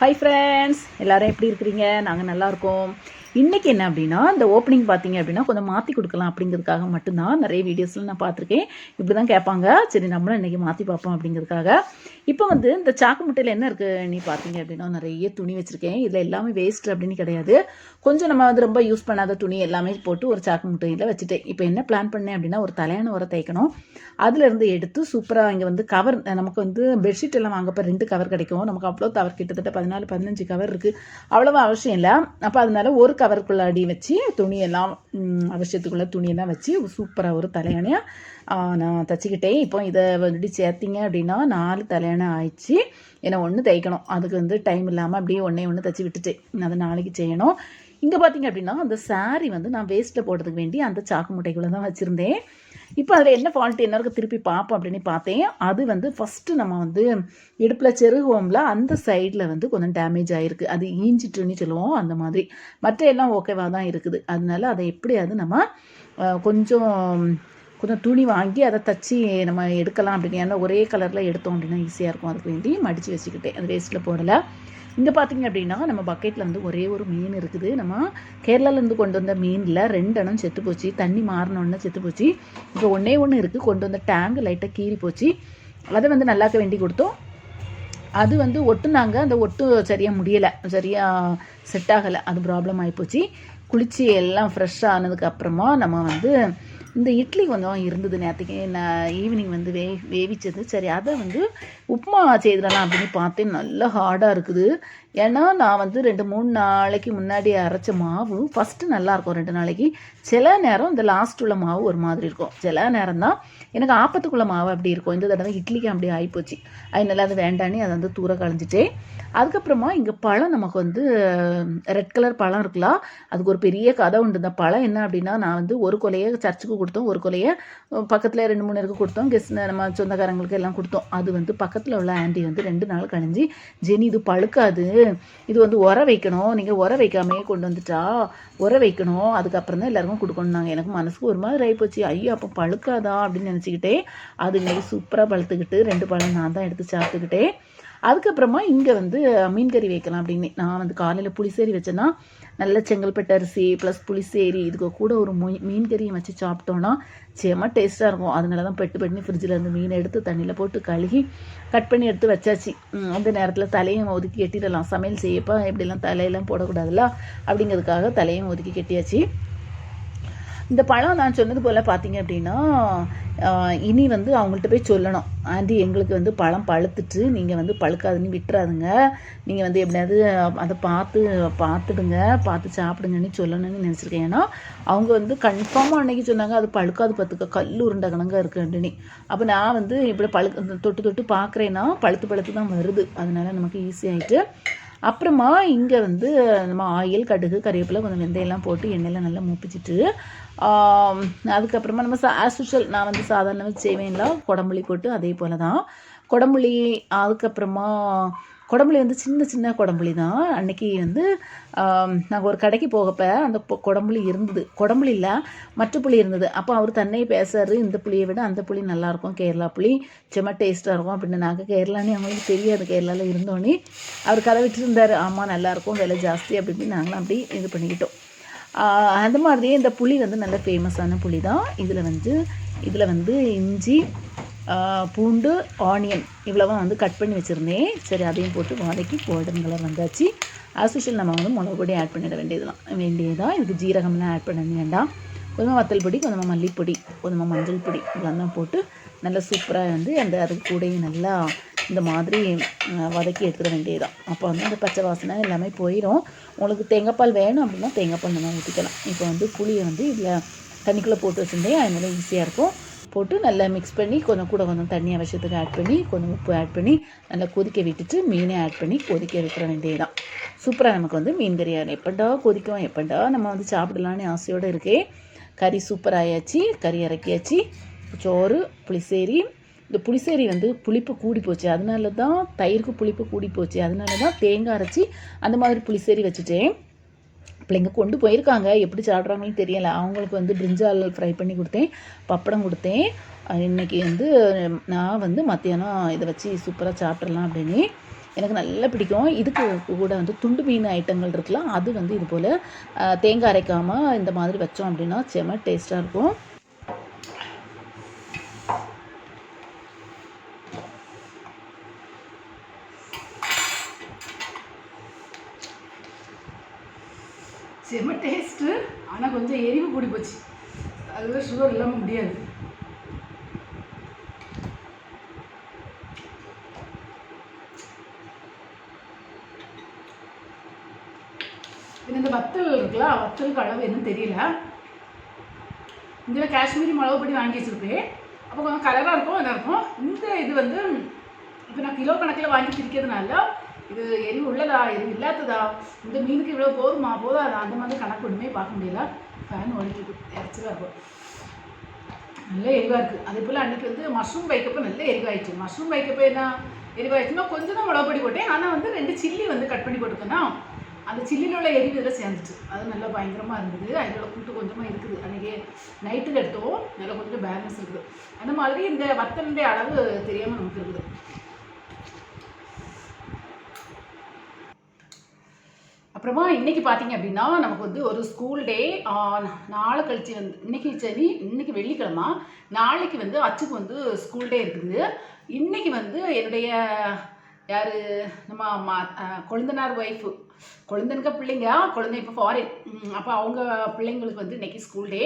Hi friends எல்லோரும் எப்படி இருக்கிறீங்க? நாங்கள் நல்லா இருக்கோம். இன்றைக்கி என்ன அப்படின்னா இந்த ஓப்பனிங் பார்த்தீங்க அப்படின்னா கொஞ்சம் மாற்றி கொடுக்கலாம் அப்படிங்கிறதுக்காக மட்டும்தான் நிறைய வீடியோஸில் நான் பார்த்துருக்கேன். இப்படி தான் கேட்பாங்க. சரி நம்மளும் இன்றைக்கி மாற்றி பார்ப்போம் அப்படிங்கிறதுக்காக. இப்போ வந்து இந்த சாக்கு முட்டையில் என்ன இருக்குது நீ பார்த்தீங்க அப்படின்னா நிறைய துணி வச்சுருக்கேன். இதில் எல்லாமே வேஸ்ட் அப்படின்னு கிடையாது. கொஞ்சம் நம்ம வந்து ரொம்ப யூஸ் பண்ணாத துணி எல்லாமே போட்டு ஒரு சாக்கு முட்டையில் வச்சுட்டேன் இப்போ என்ன பிளான் பண்ணேன் அப்படின்னா ஒரு தலையான உரம் தைக்கணும் அதுலேருந்து எடுத்து சூப்பராக இங்கே வந்து கவர் நமக்கு வந்து பெட்ஷீட் எல்லாம் வாங்கப்போ ரெண்டு கவர் கிடைக்கும். நமக்கு அவ்வளோ கவர் கிட்டத்தட்ட பதினாலு பதினஞ்சு கவர் இருக்குது அவ்வளோவா அவசியம் இல்லை. அப்போ அதனால ஒரு கவருக்குள்ள அடி வச்சு துணியெல்லாம் அவசியத்துக்குள்ளே அவசியத்துக்குள்ள துணியெல்லாம் வச்சு சூப்பராக ஒரு தலையணையாக நான் தச்சுக்கிட்டேன். இப்போ இதை வந்துட்டு சேர்த்திங்க அப்படின்னா நாலு தலையணை ஆயிடுச்சு. ஏன்னா ஒன்று தைக்கணும் அதுக்கு வந்து டைம் இல்லாமல் அப்படியே ஒன்றே ஒன்று தச்சு விட்டுட்டேன் அதை நாளைக்கு செய்யணும். இங்கே பார்த்தீங்க அப்படின்னா அந்த saree வந்து நான் வேஸ்ட்டில் போடுறதுக்கு வேண்டி அந்த சாக்கு முட்டைக்குள்ளே தான் வச்சுருந்தேன். இப்போ அதில் என்ன ஃபால்ட் என்ன திருப்பி பார்ப்போம் அப்படின்னு பார்த்தேன். அது வந்து ஃபஸ்ட்டு நம்ம வந்து இடுப்பில் செருகுவோம்ல அந்த சைடில் வந்து கொஞ்சம் டேமேஜ் ஆகிருக்கு அது ஈஞ்சிட்டுன்னு சொல்லுவோம் அந்த மாதிரி. மற்ற எல்லாம் ஓகேவாக தான் இருக்குது. அதனால அதை எப்படியாவது நம்ம கொஞ்சம் கொஞ்சம் துணி வாங்கி அதை தச்சு நம்ம எடுக்கலாம் அப்படின்னு. ஏன்னா ஒரே கலரில் எடுத்தோம் அப்படின்னா ஈஸியாக இருக்கும். அதுக்கு வேண்டி மடித்து வச்சுக்கிட்டேன். அது வேஸ்ட்டில் போடலை. இங்கே பார்த்தீங்க அப்படின்னா நம்ம பக்கெட்டில் வந்து ஒரே ஒரு மீன் இருக்குது. நம்ம கேரளாலேருந்து கொண்டு வந்த மீனில் ரெண்டு இடம் செத்து போச்சு. தண்ணி மாறினோடனே செத்து போச்சு. இப்போ ஒன்றே ஒன்று இருக்குது கொண்டு வந்த டேங்க் லைட்டாக கீறி போச்சு. அதை வந்து நல்லாக்க வேண்டி கொடுத்தோம். அது வந்து ஒட்டுனாங்க. அந்த ஒட்டு சரியாக முடியலை. சரியாக செட் ஆகலை. அது ப்ராப்ளம் ஆகிப்போச்சு குளிச்சு எல்லாம் ஃப்ரெஷ் ஆனதுக்கு அப்புறமா நம்ம வந்து இந்த இட்லி கொஞ்சம் இருந்தது நேற்றுக்கு நான் ஈவினிங் வந்து வே வேவிச்சது. சரி அதை வந்து உப்புமா செய்திடலாம் அப்படின்னு பார்த்தேன். நல்லா ஹார்டாக இருக்குது. ஏன்னா நான் வந்து ரெண்டு மூணு நாளைக்கு முன்னாடி அரைச்ச மாவு ஃபஸ்ட்டு நல்லாயிருக்கும் ரெண்டு நாளைக்கு. சில நேரம் இந்த லாஸ்ட் உள்ள மாவு ஒரு மாதிரி இருக்கும். சில நேரம் தான் எனக்கு ஆப்பத்துக்குள்ள மாவு அப்படி இருக்கும். இந்த தடவை இட்லிக்கு அப்படி ஆகிப்போச்சு அதனால அது வேண்டானே அதை வந்து தூர களைஞ்சிட்டேன் அதுக்கப்புறமா இங்கே பழம் நமக்கு வந்து ரெட் கலர் பழம் இருக்கலாம் அதுக்கு ஒரு பெரிய கதை உண்டு. இந்த பழம் என்ன அப்படின்னா நான் வந்து ஒரு கொலையை சர்ச்சுக்கு கொடுத்தோம். ஒரு கொலையை பக்கத்தில் ரெண்டு மூணு பேருக்கு கொடுத்தோம். கெஸ் நம்ம சொந்தக்காரங்களுக்கு எல்லாம் கொடுத்தோம். அது வந்து பக்கத்தில் உள்ள ஆண்டி வந்து ரெண்டு நாள் கழிஞ்சு ஜெனி இது பழுக்காது. இது வந்து உர வைக்கணும். நீங்கள் உர வைக்காமையே கொண்டு வந்துட்டா. உர வைக்கணும். அதுக்கப்புறம் தான் எல்லாருக்கும் கொடுக்கணும்னாங்க. எனக்கு மனசுக்கு ஒரு மாதிரி ஆகிப்போச்சு ஐயோ அப்போ பழுக்காதா? அப்படின்னு நினச்சி நினச்சிக்கிட்டே அது இன்னைக்கு சூப்பராக பழுத்துக்கிட்டு ரெண்டு பழம் நான் தான் எடுத்து சாப்பிட்டுக்கிட்டே. அதுக்கப்புறமா இங்கே வந்து மீன் கறி வைக்கலாம் அப்படின்னு நான் வந்து காலையில் புளிசேரி வச்சேன்னா நல்ல செங்கல்பட்டு அரிசி ப்ளஸ் புளிசேரி இதுக்கு கூட ஒரு மீன் கறியும் வச்சு சாப்பிட்டோன்னா சேமாக டேஸ்ட்டாக இருக்கும். அதனால தான் பெட்டு பண்ணி ஃப்ரிட்ஜில் இருந்து மீனை எடுத்து தண்ணியில் போட்டு கழுகி கட் பண்ணி எடுத்து வச்சாச்சு. அந்த நேரத்தில் தலையும் ஒதுக்கி கட்டிடலாம். சமையல் செய்யப்போ எப்படிலாம் தலையெல்லாம் போடக்கூடாதுல்ல அப்படிங்கிறதுக்காக தலையும் ஒதுக்கி கட்டியாச்சு. இந்த பழம் நான் சொன்னது போல் பார்த்தீங்க அப்படின்னா இனி வந்து அவங்கள்ட்ட போய் சொல்லணும். ஆண்டி எங்களுக்கு வந்து பழம் பழுத்துட்டு நீங்கள் வந்து பழுக்காதுன்னு விட்டுறாதுங்க. நீங்கள் வந்து எப்படியாவது அதை பார்த்து பார்த்துடுங்க பார்த்து சாப்பிடுங்கன்னு சொல்லணும்னு நினச்சிருக்கேன். ஏன்னா அவங்க வந்து கன்ஃபார்மாக அன்னைக்கு சொன்னாங்க அது பழுக்காது பார்த்துக்க கல் உருண்டை கணங்க இருக்கு அப்படின்னு. அப்போ நான் வந்து இப்படி பழு தொட்டு தொட்டு பார்க்குறேன்னா பழுத்து பழுத்து தான் வருது. அதனால நமக்கு ஈஸியாகிட்டு அப்புறமா இங்கே வந்து நம்ம ஆயில் கடுகு கறிவேப்பிலை கொஞ்சம் வெந்தயம்லாம் போட்டு எண்ணெயில் நல்லா மூப்பிச்சிட்டு அதுக்கப்புறமா நம்ம ஆஸ் யூஷுவல் நான் வந்து சாதாரணமாக செய்வேன்ல. குடம்புளி போட்டு அதே போல் தான் குடம்புளி அதுக்கப்புறமா குடம்புளி வந்து சின்ன சின்ன குடம்புளி தான் அன்னைக்கு வந்து நாங்கள் ஒரு கடைக்கு போகப்ப அந்த குடம்புளி இருந்தது. குடம்புளி இல்லை மற்ற புளி இருந்தது. அப்போ அவர் தன்னையே பேசுறாரு இந்த புளியை விட அந்த புளி நல்லாயிருக்கும். கேரளா புளி செம்ம டேஸ்ட்டாக இருக்கும். அப்படின்னு நாங்கள் கேரளான்னு அவங்களுக்கு தெரியாது. கேரளாவில் இருந்தோன்னே அவர் கதை விட்டுருந்தாரு. ஆமாம் நல்லாயிருக்கும். விலை ஜாஸ்தி. அப்படின்னு நாங்களும் அப்படி இது பண்ணிக்கிட்டோம். அந்த மாதிரியே இந்த புளி வந்து நல்ல ஃபேமஸான புளி தான் இதில் வந்து இதில் வந்து இஞ்சி பூண்டு ஆனியன் இவ்வளவும் வந்து கட் பண்ணி வச்சுருந்தேன். சரி அதையும் போட்டு வதக்கி கோல்டன் கலர் வந்தாச்சு. ஆஸ் யூஷுவல் நம்ம வந்து மிளகு பொடி ஆட் பண்ணிட வேண்டியதுதான். வேண்டியதுதான் இதுக்கு ஜீரகம்லாம் ஆட் பண்ண வேண்டாம். கொஞ்சமாக வத்தல் பொடி கொஞ்சமாக மல்லிப்பொடி கொஞ்சமாக மஞ்சள் பொடி இதெல்லாம் தான் போட்டு நல்லா சூப்பராக வந்து அந்த அது கூடையும் நல்லா இந்த மாதிரி வதக்கி எடுத்துட வேண்டியதுதான். அப்போ வந்து அந்த பச்சை வாசனை எல்லாமே போயிடும் உங்களுக்கு தேங்காய்பால் வேணும் அப்படின்னா தேங்காய்பால் நம்ம ஊற்றிக்கலாம் இப்போ வந்து புளியை வந்து இதில் தண்ணிக்குள்ளே போட்டு வச்சுருந்தேன். அதனால ஈஸியாக இருக்கும். போட்டு நல்லா மிக்ஸ் பண்ணி கொஞ்சம் கூட கொஞ்சம் தண்ணி அவசியத்துக்கு ஆட் பண்ணி கொஞ்சம் உப்பு ஆட் பண்ணி நல்லா கொதிக்க விட்டுட்டு மீனை ஆட் பண்ணி கொதிக்க வைக்கிற வேண்டியதுதான். சூப்பராக நமக்கு வந்து மீன் கறி எப்படா கொதிக்கும் எப்படா நம்ம வந்து சாப்பிடலான்னு ஆசையோடு இருக்கே. கறி சூப்பர் ஆயாச்சு கறி இறக்கியாச்சு. சோறு புளிசேரி. இந்த புளிசேரி வந்து புளிப்பு கூடி போச்சு. அதனால தான் தயிருக்கு புளிப்பு கூடி போச்சு. அதனால தான் தேங்காய் அரைச்சி அந்த மாதிரி புளிசேரி வச்சுட்டேன். பிள்ளைங்க கொண்டு போயிருக்காங்க. எப்படி சாப்பிட்றாங்கன்னு தெரியல. அவங்களுக்கு வந்து பிரிஞ்சால் ஃப்ரை பண்ணி கொடுத்தேன். பப்படம் கொடுத்தேன். இன்றைக்கி இன்னைக்கு வந்து நான் வந்து மத்தியானம் இதை வச்சு சூப்பராக சாப்பிட்றலாம் அப்படின்னு. எனக்கு நல்லா பிடிக்கும். இதுக்கு கூட வந்து துண்டு மீன் ஐட்டங்கள் இருக்கலாம். அது வந்து இது போல் தேங்காய் அரைக்காமல் இந்த மாதிரி வச்சோம் அப்படின்னா செம டேஸ்ட்டாக இருக்கும். செம்ம டேஸ்ட்டு ஆனால் கொஞ்சம் எரிவு கூடி போச்சு. அதுவே சுகர் இல்லாமல் முடியாது. இந்த வத்தல் இருக்குல்ல வத்தலுக்கு அளவு என்னன்னு தெரியல. இதில் காஷ்மீரி மிளகு பொடி வாங்கி வச்சுருப்பேன். அப்போ கொஞ்சம் கலராக இருக்கும் இதாக இருக்கும். இந்த இது வந்து இப்போ நான் கிலோ கணக்கில் வாங்கி பிரிக்கிறதுனால இது எரிவு உள்ளதா? எரிவு இல்லாததா? இந்த மீனுக்கு இவ்வளோ போதுமா? போதாதா? அந்த மாதிரி கணக்கு ஒன்றுமே பார்க்க முடியல. ஃபேன் ஓடிட்டு இறச்சலாக இருக்கும் நல்ல எரிவாக இருக்குது அதே போல் அன்றைக்கி வந்து மஷ்ரூம் வைக்கப்போ நல்ல எரிவாயிடுச்சு. மஷ்ரூம் வைக்கப்போ என்ன? எரிவாயிடுச்சுன்னா கொஞ்சம் தான் மிளகு பொடி போட்டேன். ஆனால் வந்து ரெண்டு சில்லி வந்து கட் பண்ணி போட்டுக்கோன்னா அந்த சில்லியில் உள்ள எரிவு இதில் சேர்ந்துச்சு. அது நல்லா பயங்கரமாக இருந்தது. அதில் கூட்டு கொஞ்சமாக இருக்குது. அன்றைக்கி நைட்டுக்கு எடுத்தோம். நல்லா கொஞ்சம் பேலன்ஸ் இருக்குது. அந்த மாதிரி இந்த வத்தனுடைய அளவு தெரியாமல் நமக்கு இருக்குது. அப்புறமா இன்னைக்கு பார்த்தீங்க அப்படின்னா நமக்கு வந்து ஒரு ஸ்கூல் டே நாளை கழிச்சு வந்து இன்னைக்கு சரி இன்னைக்கு வெள்ளிக்கிழமை நாளைக்கு வந்து அச்சுக்கு வந்து ஸ்கூல் டே இருக்குது. இன்னைக்கு வந்து என்னுடைய யார் நம்ம மா- கொழுந்தனார் ஒய்ஃபு கொழுந்தனுக்க பிள்ளைங்க குழந்தை இப்போ ஃபாரின் அப்போ அவங்க பிள்ளைங்களுக்கு வந்து இன்னைக்கு ஸ்கூல் டே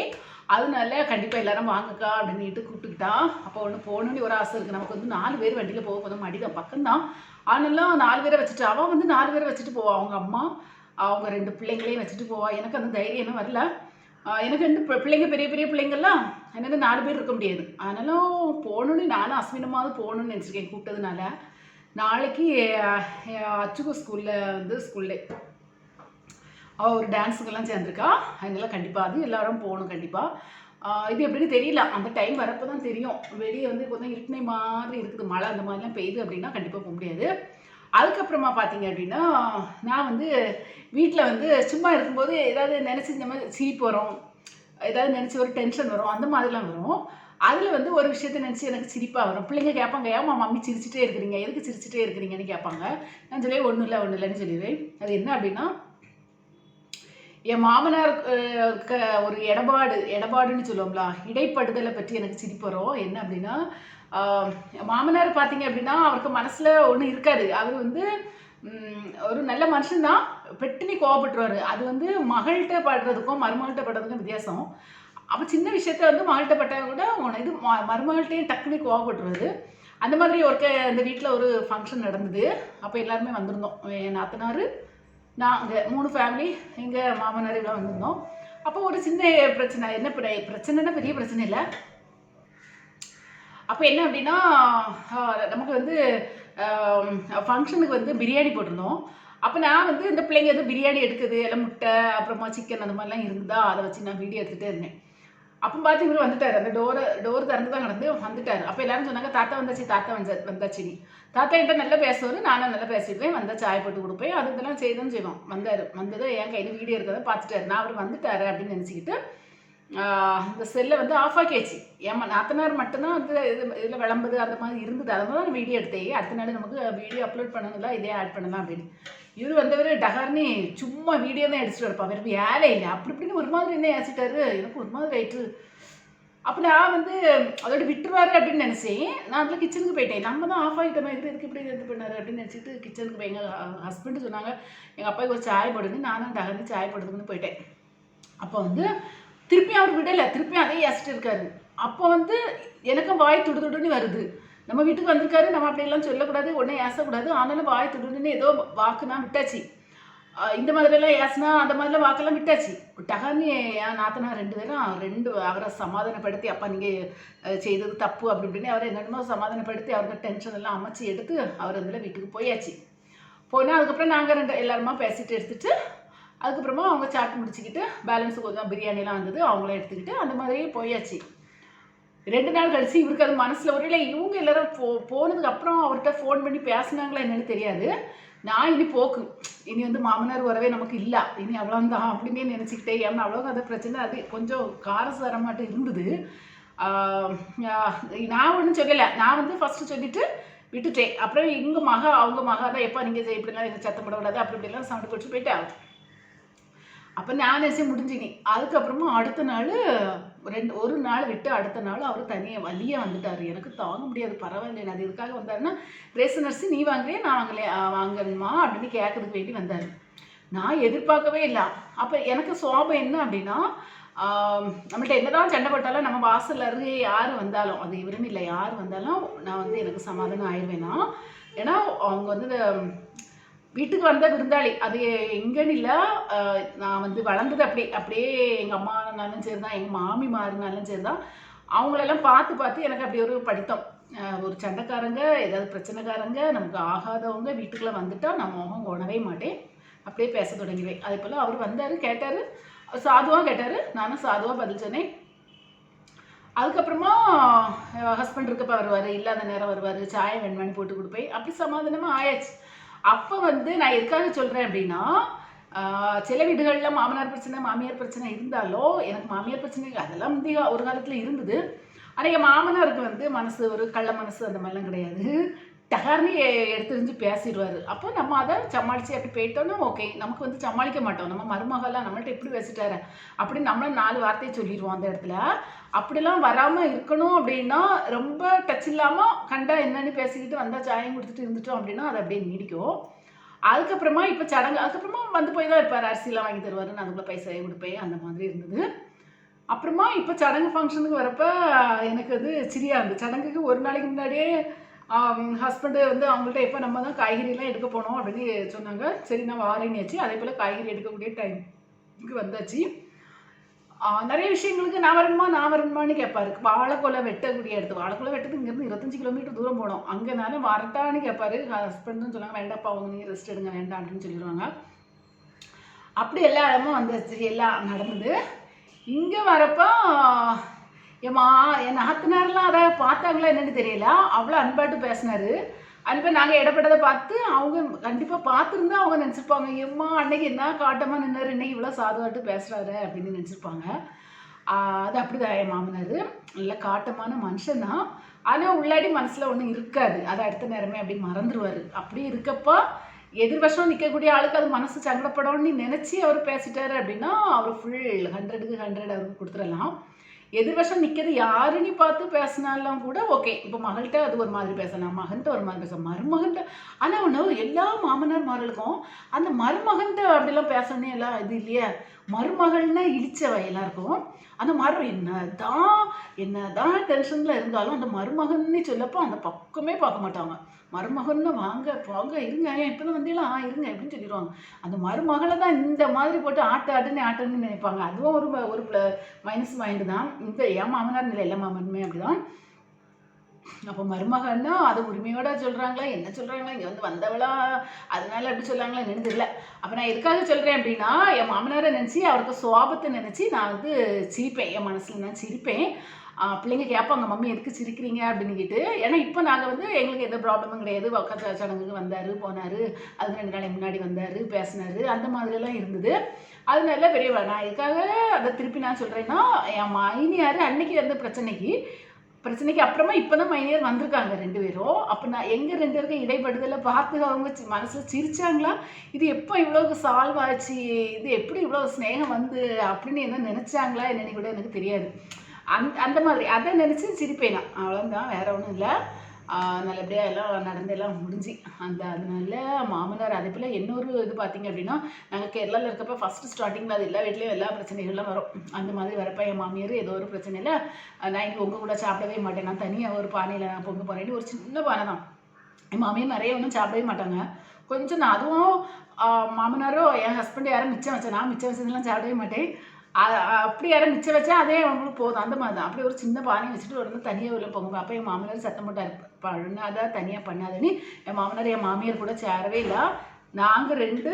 அதனால கண்டிப்பாக எல்லாரும் வாங்கக்கா அப்படின்னுட்டு கூப்பிட்டுக்கிட்டா. அப்போ ஒன்று போகணுன்னு ஒரு ஆசை இருக்குது நமக்கு வந்து நாலு பேர் வண்டியில் போக போதும். மடிதான் பக்கம்தான். ஆனாலும் நாலு பேரை வச்சுட்டு அவன் வந்து நாலு பேரை வச்சுட்டு போவான் அவங்க அம்மா அவங்க ரெண்டு பிள்ளைங்களையும் வச்சுட்டு போவா. எனக்கு அந்த தைரியமே வரல. எனக்கு ரெண்டு பி- பிள்ளைங்க பெரிய பெரிய பிள்ளைங்கள்லாம் எனக்கு நாலு பேர் இருக்க முடியாது. ஆனாலும் போகணுன்னு நானும் அஸ்வினமாவது போகணுன்னு நினச்சிருக்கேன் கூப்பிட்டதுனால நாளைக்கு ஆஹ், அச்சுக்கு ஸ்கூலில் வந்து ஸ்கூலில். அவள் ஒரு டான்ஸுக்கெல்லாம் சேர்ந்துருக்கா. அதனால கண்டிப்பாக அது எல்லாரும் போகணும் கண்டிப்பாக இது எப்படின்னு தெரியல. அந்த டைம் வரப்போ தான் தெரியும். வெளியே வந்து கொஞ்சம் இருட்டினை மாதிரி இருக்குது. மழை அந்த மாதிரிலாம் பெய்யுது அப்படின்னா கண்டிப்பாக போக முடியாது. அதுக்கப்புறமா பார்த்தீங்க அப்படின்னா நான் வந்து வீட்டில் வந்து சும்மா இருக்கும்போது ஏதாவது நினச்சி இந்த மாதிரி சிரிப்பு வரும். ஏதாவது நினச்சி ஒரு டென்ஷன் வரும். அந்த மாதிரிலாம் வரும். அதில் வந்து ஒரு விஷயத்தை நினச்சி எனக்கு சிரிப்பாக வரும். பிள்ளைங்க கேட்பாங்க ஏமா மம்மி சிரிச்சிட்டே இருக்கிறீங்க. எதுக்கு சிரிச்சிட்டே இருக்கிறீங்கன்னு கேட்பாங்க. நான் சொல்லி ஒன்றும் இல்லை ஒன்றும் இல்லைன்னு சொல்லிடுவேன். அது என்ன அப்படின்னா என் மாமனார் க- ஒரு இடபாடு இடபாடுன்னு சொல்லுவோம்ல இடைப்படுதலை பற்றி எனக்கு சிரிப்பு வரும் என்ன அப்படின்னா மாமனார் பார்த்தீங்க அப்படின்னா அவருக்கு மனசில் ஒன்றும் இருக்காது. அவர் வந்து ஒரு நல்ல மனுஷன்தான் பெட்டுனி கோவப்பட்டுருவாரு. அது வந்து மகள்கிட்ட படுறதுக்கும் மருமகள்கிட்ட படுறதுக்கும் வித்தியாசம். அப்போ சின்ன விஷயத்த வந்து மகள்கிட்ட பட்டா கூட உன இது மருமகள்கிட்டையும் மருமகள்கிட்டயும் டக்குனு கோவப்பட்டுருவாரு. அந்த மாதிரி ஒருக்க இந்த வீட்டில் ஒரு ஃபங்க்ஷன் நடந்தது. அப்போ எல்லாருமே வந்திருந்தோம். என் நாத்தனார் நாங்கள் மூணு ஃபேமிலி எங்கள் மாமனார் இவ்வளோ வந்திருந்தோம். அப்போ ஒரு சின்ன பிரச்சனை என்ன பிர- பிரச்சனைன்னா பெரிய பிரச்சனை இல்லை. அப்போ என்ன அப்படின்னா நமக்கு வந்து ஃபங்க்ஷனுக்கு வந்து பிரியாணி போட்டிருந்தோம். அப்போ நான் வந்து இந்த பிள்ளைங்க எதுவும் பிரியாணி எடுக்குது எல்லாம் முட்டை அப்புறமா சிக்கன் அந்த மாதிரிலாம் இருந்தால் அதை வச்சு நான் வீடியோ எடுத்துகிட்டே இருந்தேன். அப்போ பார்த்து இவர் வந்துட்டார் அந்த டோரை டோர் திறந்து தான் கிடந்து வந்துட்டார் அப்போ எல்லாரும் சொன்னாங்க தாத்தா வந்தாச்சு தாத்தா வந்தா வந்தாச்சு நீ தாத்தா என்கிட்ட நல்லா பேசுவார் நானும் நல்லா பேசிடுவேன் வந்தால் சாய் போட்டு கொடுப்பேன் அதுக்கெல்லாம் செய்தும் செய்வோம் வந்தார் வந்ததை என் கையில் வீடியோ இருக்கிறத பார்த்துட்டாரு நான் அவர் வந்துட்டாரு அப்படின்னு நினச்சிக்கிட்டு இந்த செல்லை வந்து ஆஃப் ஆக்கியாச்சு ஏமா நாத்தனார் மட்டும்தான் வந்து இது இதில் விளம்புது அந்த மாதிரி இருந்தது அதனால தான் வீடியோ எடுத்தேன் அடுத்த நாள் நமக்கு வீடியோ அப்லோட் பண்ணணும்ல இதே ஆட் பண்ணலாம் அப்படின்னு இவர் வந்தவர் டகார்னி சும்மா வீடியோ தான் எடுத்துட்டு இருப்பா வேறு வேலை இல்லை. அப்படி இப்படின்னு ஒரு மாதிரி என்ன ஏசிட்டாரு. எனக்கு ஒரு மாதிரி ஆயிட்டு. அப்போ நான் வந்து அதோட விட்டுருவாரு அப்படின்னு நினச்சேன். நான் அதில் கிச்சனுக்கு போயிட்டேன். நம்ம தான் ஆஃப் ஆகிட்டோம் மாதிரி எதுக்கு இப்படி இது பண்ணாரு அப்படின்னு நினச்சிட்டு கிச்சனுக்கு போய் எங்கள் ஹஸ்பண்டு சொன்னாங்க எங்கள் அப்பாவுக்கு ஒரு சாய் போடுங்க நானும் டகர்னு சாய் போடுறதுக்குன்னு போயிட்டேன். அப்போ வந்து திருப்பியும் அவர் விடலை. திருப்பியும் அதே ஏசிட்டு இருக்காரு. அப்போ வந்து எனக்கும் வாய் துடு துடுன்னு வருது. நம்ம வீட்டுக்கு வந்திருக்காரு நம்ம அப்படியெல்லாம் சொல்லக்கூடாது உடனே ஏசக்கூடாது. ஆனாலும் வாய் துடுன்னு ஏதோ வாக்குனா விட்டாச்சு. இந்த மாதிரிலாம் ஏசுனா அந்த மாதிரிலாம் வாக்கெல்லாம் விட்டாச்சு. டகான்னு என் நாத்தனா ரெண்டு பேரும் ரெண்டு அவரை சமாதானப்படுத்தி அப்பா நீங்கள் செய்தது தப்பு அப்படி இப்படின்னு அவரை என்னென்னமோ சமாதானப்படுத்தி அவருக்கு டென்ஷன் எல்லாம் அமைச்சு எடுத்து அவர் அதில் வீட்டுக்கு போயாச்சு. போனால் அதுக்கப்புறம் நாங்கள் ரெண்டு எல்லாருமா பேசிட்டு எடுத்துட்டு அதுக்கப்புறமா அவங்க சாட் முடிச்சுக்கிட்டு பேலன்ஸ் கொஞ்சம் பிரியாணிலாம் வந்தது அவங்கள எடுத்துக்கிட்டு அந்த மாதிரியே போயாச்சு. ரெண்டு நாள் கழிச்சு இவருக்கு அது மனசில் ஒரு இல்லை இவங்க எல்லாரும் போ போனதுக்கு அப்புறம் அவர்கிட்ட ஃபோன் பண்ணி பேசுனாங்களா என்னன்னு தெரியாது. நான் இனி போக்கு. இனி வந்து மாமனார் வரவே நமக்கு இல்லை. இனி அவ்வளோந்தான் அப்படின்னே நினச்சிக்கிட்டே ஏன்னா அவ்வளோ அந்த பிரச்சனை. அது கொஞ்சம் காரசாரமாட்டம் இருந்தது. நான் ஒன்றும் சொல்லலை. நான் வந்து ஃபஸ்ட்டு சொல்லிவிட்டு விட்டுட்டேன். அப்புறம் எங்கள் மகா அவங்க மகா தான் எப்போ நீங்கள் இப்படிலாம் எனக்கு சத்தம் போடக்கூடாது. அப்படி இப்படிலாம் சவுண்டு போட்டு போயிட்டா அப்போ நான் நினச்சி அதுக்கப்புறமா அடுத்த நாள் ரெண்டு ஒரு நாள் விட்டு அடுத்த நாள் அவர் தனியாக வழியாக வந்துட்டார். எனக்கு தாங்க முடியாது பரவாயில்ல. அது எதுக்காக வந்தாருன்னா ரேசன் அரிசி நீ வாங்குறியா? நான் வாங்கலையே வாங்கணுமா? அப்படின்னு கேட்கறதுக்கு வேண்டி வந்தார். நான் எதிர்பார்க்கவே இல்லை. அப்போ எனக்கு சோபம் என்ன அப்படின்னா ஆம், நம்மள்ட்ட என்னதான் சண்டை போட்டாலும் நம்ம வாசல்ல இருந்து யார் வந்தாலும் அது இவருன்னு இல்லை யார் வந்தாலும் நான் வந்து எனக்கு சமாதானம் ஆயிடுவேன்னா ஏன்னா அவங்க வந்து வீட்டுக்கு வந்த விருந்தாளி. அது எங்கன்னு இல்லை. நான் வந்து வளர்ந்தது அப்படி அப்படியே எங்கள் அம்மானாலும் சரி தான் எங்கள் மாமி மாறினாலும் சரி தான் அவங்களெல்லாம் பார்த்து பார்த்து எனக்கு அப்படி ஒரு படித்தம். ஒரு சண்டைக்காரங்க ஏதாவது பிரச்சனைக்காரங்க நமக்கு ஆகாதவங்க வீட்டுக்குள்ளே வந்துட்டா நான் முகம் உணவே மாட்டேன். அப்படியே பேச தொடங்கிடுவேன். அதே போல் அவர் வந்தார் கேட்டார். சாதுவாக கேட்டார். நானும் சாதுவாக பதில் சொன்னேன். அதுக்கப்புறமா ஹஸ்பண்ட் இருக்கப்ப வருவார் இல்லாத நேரம் வருவார் சாயம் வெண்மணி போட்டு கொடுப்பேன். அப்படி சமாதானமாக ஆயாச்சு. அப்போ வந்து நான் எதுக்காக சொல்கிறேன் அப்படின்னா சில வீடுகளில் மாமனார் பிரச்சனை மாமியார் பிரச்சனை இருந்தாலும் எனக்கு மாமியார் பிரச்சனை அதெல்லாம் வந்து ஒரு காலத்தில் இருந்தது. ஆனால் என் மாமனாருக்கு வந்து மனசு ஒரு கள்ள மனசு அந்த மாதிரிலாம் கிடையாது. டகார்னு எடுத்துரிஞ்சு பேசிடுவார் அப்போ நம்ம அதை சமாளித்து அப்படி போயிட்டோன்னா ஓகே நமக்கு வந்து சமாளிக்க மாட்டோம். நம்ம மருமகளாக நம்மள்ட்ட எப்படி பேசிட்டாரு. அப்படின்னு நம்மளும் நாலு வார்த்தையை சொல்லிடுவோம் அந்த இடத்துல. அப்படிலாம் வராமல் இருக்கணும் அப்படின்னா ரொம்ப டச் இல்லாமல் கண்டா என்னன்னு பேசிக்கிட்டு வந்தால் சாயம் கொடுத்துட்டு இருந்துட்டோம் அப்படின்னா அது அப்படியே நீடிக்கும். அதுக்கப்புறமா இப்போ சடங்கு அதுக்கப்புறமா வந்து போய் தான் இருப்பார். அரிசிலாம் வாங்கி தருவார். நான் அதுக்குள்ள பைசாவே கொடுப்பேன். அந்த மாதிரி இருந்தது. அப்புறமா இப்போ சடங்கு ஃபங்க்ஷனுக்கு வரப்போ எனக்கு வந்து சிரியா இருந்தது சடங்குக்கு ஒரு நாளைக்கு முன்னாடியே ஹஸ்பண்டு வந்து அவங்கள்ட்ட எப்போ நம்ம தான் காய்கறிலாம் எடுக்க போனோம் அப்படின்னு சொன்னாங்க. சரி நான் வாரேன்னு அதே போல் காய்கறி எடுக்கக்கூடிய டைமுக்கு வந்தாச்சு. நிறைய விஷயங்களுக்கு நான் வரணுமா நான் வரணுமான்னு கேட்பாரு வாழைக்கொலை வெட்டக்கூடிய இடத்து வாழைக்கொலை வெட்டது இங்கேருந்து இருபத்தஞ்சு கிலோமீட்டர் தூரம் போனோம். அங்கே நானும் வரட்டான்னு கேட்பாரு ஹஸ்பண்டும் சொன்னாங்க வேண்டாப்பா அவங்க நீங்கள் ரெஸ்ட் எடுங்க வேண்டாம் அப்படின்னு சொல்லிடுவாங்க. அப்படி எல்லா இடமும் வந்துச்சு எல்லாம் நடந்தது. இங்கே வரப்போ ஏம்மா என் நாத்தனார்லாம் அதை பார்த்தாங்களா என்னென்னு தெரியல. அவ்வளோ அன்பாட்டு பேசினாரு. அன்பை நாங்கள் இடப்பட்டதை பார்த்து அவங்க கண்டிப்பாக பார்த்துருந்தா அவங்க நினச்சிருப்பாங்க. எம்மா அன்னைக்கு என்ன காட்டமாக நின்னார்? இன்னைக்கு இவ்வளோ சாதுவாட்டு பேசுகிறாரு அப்படின்னு நினச்சிருப்பாங்க. அது அப்படிதான் என் மாமனார். நல்ல காட்டமான மனுஷன் தான். ஆனால் உள்ளாடி மனசில் ஒன்றும் இருக்காது. அதை அடுத்த நேரமே அப்படி மறந்துடுவார் அப்படி இருக்கப்போ எதிர்வசம் நிற்கக்கூடிய ஆளுக்கு அது மனசு சங்கடப்படணும்னு நினச்சி அவர் பேசிட்டாரு அப்படின்னா அவர் ஃபுல் ஹண்ட்ரடுக்கு ஹண்ட்ரட் அவருக்கு கொடுத்துடலாம். எதிர்வசம் நிற்கிறது. யாருன்னு பார்த்து பேசினாலும் கூட ஓகே இப்போ மகள்கிட்ட அது ஒரு மாதிரி பேசலாம் மகன்கிட்ட ஒரு மாதிரி பேசலாம் மருமகன்கிட்ட ஆனால் ஒன்று எல்லா மாமனார் மார்களுக்கும் அந்த மருமகன்கிட்ட அப்படிலாம் பேசணும் எல்லாம் இது இல்லையே. மருமகள்னா வயலாக இருக்கும். அந்த மரு என்னதான் என்னதான் டென்ஷனில் இருந்தாலும் அந்த மருமகன்னு சொல்லப்போ அந்த பக்கமே பார்க்க மாட்டாங்க. மருமகன்னு வாங்க போங்க இருங்க ஏன் இப்போ தான் வந்தீங்களா? ஆ இருங்க அப்படின்னு சொல்லிடுவாங்க. அந்த மருமகளை தான் இந்த மாதிரி போட்டு ஆட்டு ஆட்டுன்னு ஆட்டுன்னு நினைப்பாங்க. அதுவும் ஒரு ஒரு மைனஸ் மைண்டு தான். இந்த ஏன் மாமனார் இல்லை எல்லா மாமனுமே அப்படிதான். அப்போ மருமகன்னா அது உரிமையோட சொல்கிறாங்களா என்ன சொல்கிறாங்களா இங்கே வந்து வந்தவளா அதனால அப்படி சொல்கிறாங்களா என்னன்னு அப்போ நான் எதுக்காக சொல்கிறேன் அப்படின்னா என் மாமனாரை நினச்சி அவருக்கு சுவாபத்தை நினச்சி நான் வந்து சிரிப்பேன் என் மனசில் நான் சிரிப்பேன். பிள்ளைங்க கேட்பாங்க மம்மி எதுக்கு சிரிக்கிறீங்க? அப்படின்னு கேட்டு. ஏன்னா இப்போ நாங்கள் வந்து எங்களுக்கு எந்த ப்ராப்ளமும் கிடையாது. உக்கா சடங்குக்கு வந்தார் போனார் அதுக்கு ரெண்டு நாளைக்கு முன்னாடி வந்தார் பேசினார் அந்த மாதிரிலாம் இருந்தது. அதனால பெரிய நான் எதுக்காக அதை திருப்பி நான் சொல்கிறேன்னா என் மைனியார் அன்னைக்கு வந்த பிரச்சனைக்கு பிரச்சனைக்கு அப்புறமா இப்போ தான் மைனியர் வந்திருக்காங்க ரெண்டு பேரும். அப்போ நான் எங்கே ரெண்டு பேருக்கும் இடைப்படுதலை பார்த்து அவங்க சி- மனசுல சிரிச்சாங்களா? இது எப்போ இவ்வளோ சால்வ் ஆச்சு? இது எப்படி இவ்வளோ ஸ்நேகம் வந்து அப்படின்னு என்ன நினச்சாங்களா? என்னன்னு கூட எனக்கு தெரியாது. அந் அந்த மாதிரி. அதை நினச்சி சிரிப்பேன் நான். அவ்வளோதான் வேற ஒன்றும் இல்லை. நல்லபடியாக எல்லாம் நடந்து எல்லாம் முடிஞ்சு. அந்த அதனால மாமனார் அதே போல் இன்னொரு இது பார்த்தீங்க அப்படின்னா நாங்கள் கேரளாவில் இருக்கப்ப ஃபஸ்ட்டு ஸ்டார்டிங்கில் அது எல்லா வீட்லேயும் எல்லா பிரச்சனைகள்லாம் வரும். அந்த மாதிரி வரப்ப என் மாமியார் ஏதோ ஒரு பிரச்சனையில் நான் இங்கே உங்கள் கூட சாப்பிடவே மாட்டேன். நான் தனியாக ஒரு பானையில் நான் பொங்க போகிறேன்னு ஒரு சின்ன பானை தான். என் மாமியார் நிறைய ஒன்றும் சாப்பிடவே மாட்டாங்க. கொஞ்சம் நான் அதுவும் மாமனாரும் மாமனாரோ என் ஹஸ்பண்ட் யாரும் மிச்சம் வச்சேன் நான் மிச்சம் வச்சதெல்லாம் சாப்பிடவே மாட்டேன். அப்படி யாரும் மிச்சம் வச்சா அதே அவங்களுக்கு போதும். அந்த மாதிரி தான். அப்படி ஒரு சின்ன பானை வச்சுட்டு ஒரு தனியாக உள்ள போங்க அப்போ என் மாமனார் சத்தம் போட்டார் பண்ணாதான் தனியாக பண்ணாதேன்னு. என் மாமனார் என் மாமியார் கூட சேரவே இல்லை. நாங்கள் ரெண்டு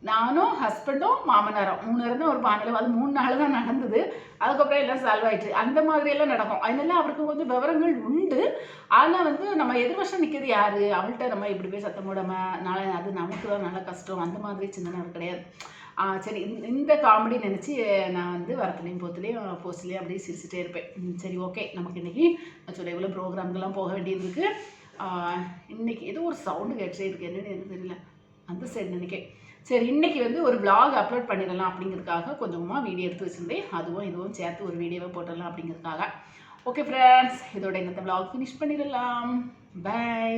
நானும் ஹஸ்பண்டும் மாமனாரும் மூணு நேரம் ஒரு பானையில் அது மூணு நாள் தான் நடந்தது. அதுக்கப்புறம் எல்லாம் சால்வ் ஆயிடுச்சு. அந்த மாதிரியெல்லாம் நடக்கும். அதனால அவருக்கு கொஞ்சம் விவரங்கள் உண்டு. ஆனால் வந்து நம்ம எதிர்வசம் நிற்கிறது யார்? அவள்கிட்ட நம்ம இப்படி போய் சத்தம் போடாமல் நாளை அது நமக்கு தான் நல்ல கஷ்டம். அந்த மாதிரி சிந்தனை கிடையாது. ஆ, சரி இந்த- இந்த காமெடி நினச்சி நான் வந்து வரத்துலேயும் போத்துலேயும் போஸ்ட்லேயும் அப்படியே சிரிச்சுட்டே இருப்பேன். சரி ஓகே நமக்கு இன்னைக்கு சொல்ல இவ்வளோ ப்ரோக்ராம்க்கெல்லாம் போக வேண்டியது இருக்குது இன்றைக்கி ஏதோ ஒரு சவுண்டு கேட்டுட்டே இருக்குது என்னென்னு எனக்கு தெரியல. அந்த சைடு நினைக்கேன் சரி இன்னைக்கு வந்து ஒரு விளாக் அப்லோட் பண்ணிடலாம் அப்படிங்கிறதுக்காக கொஞ்சமாக வீடியோ எடுத்து வச்சிருந்தேன். அதுவும் இதுவும் சேர்த்து ஒரு வீடியோவை போட்டுடலாம் அப்படிங்கிறதுக்காக. ஓகே ஃப்ரெண்ட்ஸ் இதோட இந்த விளாக் ஃபினிஷ் பண்ணிடலாம். பை